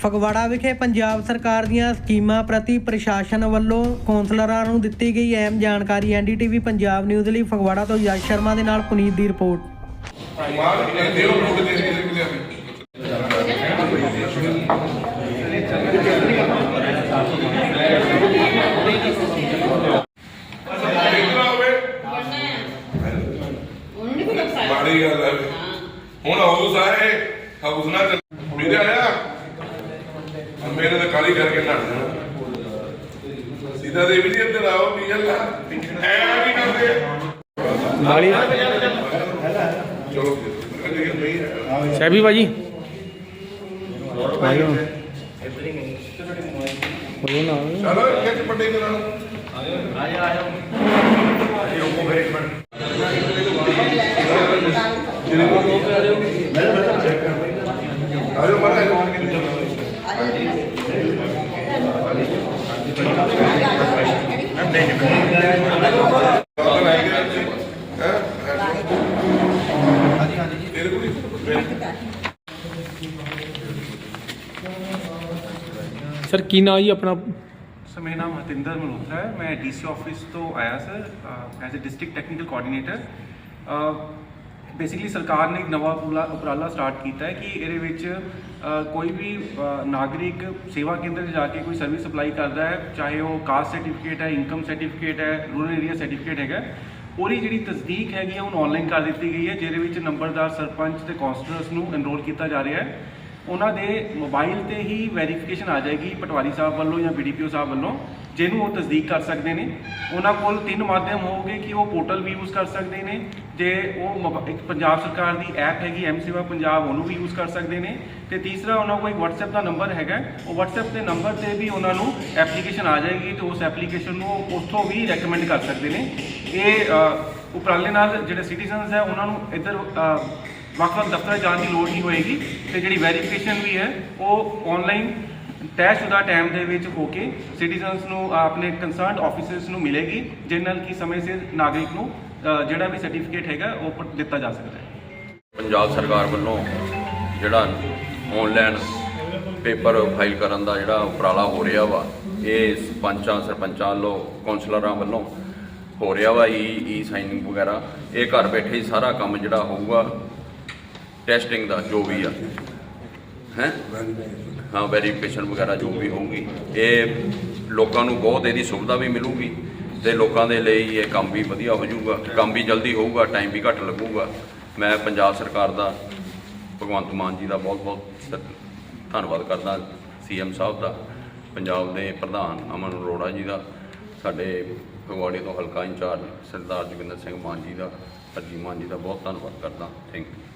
ਫਗਵਾੜਾ ਵਿਖੇ ਪੰਜਾਬ ਸਰਕਾਰ ਦੀਆਂ ਸਕੀਮਾਂ ਪ੍ਰਤੀ ਪ੍ਰਸ਼ਾਸਨ ਵੱਲੋਂ ਕੌਂਸਲਰਾਂ ਨੂੰ ਦਿੱਤੀ ਗਈ ਅਹਿਮ ਜਾਣਕਾਰੀ ਐਨਡੀਟੀਵੀ ਪੰਜਾਬ ਨਿਊਜ਼ ਲਈ ਫਗਵਾੜਾ ਤੋਂ ਯਸ਼ ਸ਼ਰਮਾ ਦੇ ਨਾਲ ਪੁਨੀਤ ਦੀ ਰਿਪੋਰਟ। ਮਾੜੀ ਗੱਲ ਹੈ। ਹੁਣ ਹਾਊਸ ਆਏ ਹਾਊਸ ਨਾ ਮੇਰੇ ਆਇਆ? ਮੇਰੇ ਤਾਂ ਕਾਲੀ ਕਰਕੇ ਨੱਠ ਜਾਣਾ। ਸਿੱਧਾ ਦੇਵੀ ਜੀ ਇੱਧਰ ਆਓ ਵੀ ਅੱਲਾ ਐ ਕੀ ਕਰਦੇ ਨਾਲੀ ਚਲੋ ਸੈਬੀ ਭਾਜੀ। ਆਇਓ ਬੋਲੋ ਨਾ। ਚਲੋ ਕਿੱਥੇ ਪੱਟੇ ਕਰਾਂ ਆਜੋ ਮਾਰਾ ਤੇਰੇ ਕੋਲ ਸਰ ਕੀ ਨਾਂ ਜੀ ਆਪਣਾ ਸਰ ਮੇਰਾ ਨਾਮ ਹਤਿੰਦਰ ਮਲਹੋਤਰਾ ਹੈ ਮੈਂ ਡੀਸੀ ਆਫਿਸ ਤੋਂ ਆਇਆ sir as a district technical coordinator basically ਸਰਕਾਰ ਨੇ ਇੱਕ ਨਵਾਂ ਉਪਰਾ- ਉਪਰਾਲਾ ਸਟਾਰਟ ਕੀਤਾ ਹੈ ਕਿ ਇਹਦੇ ਵਿੱਚ ਕੋਈ ਵੀ ਨਾਗਰਿਕ ਸੇਵਾ ਕੇਂਦਰ 'ਚ ਜਾ ਕੇ ਕੋਈ ਸਰਵਿਸ ਅਪਲਾਈ ਕਰਦਾ ਹੈ, ਚਾਹੇ ਉਹ ਕਾਸਟ ਸਰਟੀਫਿਕੇਟ ਹੈ ਇਨਕਮ ਸਰਟੀਫਿਕੇਟ ਹੈ ਰੂਰਲ ਏਰੀਆ ਸਰਟੀਫਿਕੇਟ ਹੈਗਾ, ਉਹਦੀ ਜਿਹੜੀ ਤਸਦੀਕ ਹੈਗੀ ਹੈ ਉਹ ਆਨਲਾਈਨ ਕਰ ਦਿੱਤੀ ਗਈ ਹੈ, ਜਿਹਦੇ ਵਿੱਚ ਨੰਬਰਦਾਰ ਸਰਪੰਚ ਤੇ ਕੌਂਸਲਰਸ ਨੂੰ ਐਨਰੋਲ ਕੀਤਾ ਜਾ ਰਿਹਾ ਹੈ। ਉਹਨਾਂ ਦੇ ਮੋਬਾਈਲ ਤੇ ਹੀ ਵੈਰੀਫਿਕੇਸ਼ਨ ਆ ਜਾਏਗੀ ਪਟਵਾਰੀ ਸਾਹਿਬ ਵੱਲੋਂ ਜਾਂ ਬੀਡੀਪੀਓ ਸਾਹਿਬ ਵੱਲੋਂ, ਜਿਹਨੂੰ ਉਹ ਤਸਦੀਕ ਕਰ ਸਕਦੇ ਨੇ। ਉਹਨਾਂ ਕੋਲ ਤਿੰਨ ਮਾਧਿਅਮ ਹੋਣਗੇ ਕਿ ਉਹ ਪੋਰਟਲ ਵੀ ਯੂਜ਼ ਕਰ ਸਕਦੇ ਨੇ, ਜੇ ਉਹ ਮੋਬਾ- ਇੱਕ ਪੰਜਾਬ ਸਰਕਾਰ ਦੀ ਐਪ ਹੈਗੀ ਐਮ ਸੇਵਾ ਪੰਜਾਬ ਉਹਨੂੰ ਵੀ ਯੂਜ਼ ਕਰ ਸਕਦੇ ਨੇ। ਤੇ ਤੀਸਰਾ, ਉਹਨਾਂ ਕੋਲ ਇੱਕ WhatsApp ਦਾ ਨੰਬਰ ਹੈਗਾ। ਉਹ WhatsApp ਦੇ ਨੰਬਰ ਤੇ ਵੀ ਉਹਨਾਂ ਨੂੰ ਐਪਲੀਕੇਸ਼ਨ ਆ ਜਾਏਗੀ ਤੇ ਉਸ ਐਪਲੀਕੇਸ਼ਨ ਨੂੰ ਉਹ ਉੱਥੋਂ ਵੀ ਰეკਮੈਂਡ ਕਰ ਸਕਦੇ ਨੇ। ਇਹ ਉਪਰਾਲੇ ਨਾਲ ਜਿਹੜੇ ਸਿਟੀਜ਼ਨਸ ਹੈ, ਉਹਨਾਂ ਨੂੰ ਇੱਧਰ ਵੱਖ-ਵੱਖ ਦਫ਼ਤਰਾਂ ਜਾਣ ਦੀ ਲੋੜ ਨਹੀਂ ਹੋਏਗੀ ਤੇ ਜਿਹੜੀ ਵੈਰੀਫਿਕੇਸ਼ਨ ਵੀ ਹੈ, ਉਹ ਆਨਲਾਈਨ ਤੈਅਸ਼ੁਦਾ ਟਾਈਮ ਦੇ ਵਿੱਚ ਹੋ ਕੇ ਸਿਟੀਜ਼ਨਸ ਨੂੰ, ਆਪਣੇ ਕੰਸਰਨਡ ਆਫਿਸਰਸ ਨੂੰ ਮਿਲੇਗੀ ਜਿਸ ਨਾਲ ਕਿ ਸਮੇਂ ਸਿਰ ਨਾਗਰਿਕ ਨੂੰ ਜਿਹੜਾ ਵੀ ਸਰਟੀਫਿਕੇਟ ਹੈਗਾ, ਉਹ ਦਿੱਤਾ ਜਾ ਸਕਦਾ ਹੈ। ਪੰਜਾਬ ਸਰਕਾਰ ਵੱਲੋਂ ਜਿਹੜਾ ਆਨਲਾਈਨ ਪੇਪਰ ਫਾਈਲ ਕਰਨ ਦਾ ਜਿਹੜਾ ਉਪਰਾਲਾ ਹੋ ਰਿਹਾ ਵਾ, ਇਹ ਪੰਚਾਂ ਸਰਪੰਚਾਂ ਵੱਲੋਂ ਕੌਂਸਲਰਾਂ ਵੱਲੋਂ ਹੋ ਰਿਹਾ ਵਾ, ਈ ਈ ਸਾਈਨਿੰਗ ਵਗੈਰਾ। ਇਹ ਘਰ ਬੈਠੇ ਹੀ ਸਾਰਾ ਕੰਮ ਜਿਹੜਾ ਹੋਊਗਾ ਟੈਸਟਿੰਗ ਦਾ ਜੋ ਵੀ ਆ। ਹੈ? ਹਾਂ ਵੈਰੀਫਿਕੇਸ਼ਨ ਵਗੈਰਾ ਜੋ ਵੀ ਹੋਊਗੀ। ਇਹ ਲੋਕਾਂ ਨੂੰ ਬਹੁਤ ਇਹਦੀ ਸੁਵਿਧਾ ਵੀ ਮਿਲੂਗੀ ਤੇ ਲੋਕਾਂ ਦੇ ਲਈ ਇਹ ਕੰਮ ਵੀ ਵਧੀਆ ਹੋ ਜਾਊਗਾ। ਕੰਮ ਵੀ ਜਲਦੀ ਹੋਊਗਾ ਟਾਈਮ ਵੀ ਘੱਟ ਲੱਗੂਗਾ। ਮੈਂ ਪੰਜਾਬ ਸਰਕਾਰ ਦਾ, ਭਗਵੰਤ ਮਾਨ ਜੀ ਦਾ ਬਹੁਤ ਬਹੁਤ ਧੰਨਵਾਦ ਕਰਦਾ ਸੀਐਮ ਸਾਹਿਬ ਦਾ। ਪੰਜਾਬ ਦੇ ਪ੍ਰਧਾਨ ਅਮਨ ਅਰੋੜਾ ਜੀ ਦਾ, ਸਾਡੇ ਫਗਵਾੜੇ ਤੋਂ ਹਲਕਾ ਇੰਚਾਰਜ ਸਰਦਾਰ ਜੋਗਿੰਦਰ ਸਿੰਘ ਮਾਨ ਜੀ ਦਾ ਹਰਜੀ ਮਾਨ ਜੀ ਦਾ ਬਹੁਤ ਧੰਨਵਾਦ ਕਰਦਾ। Thank you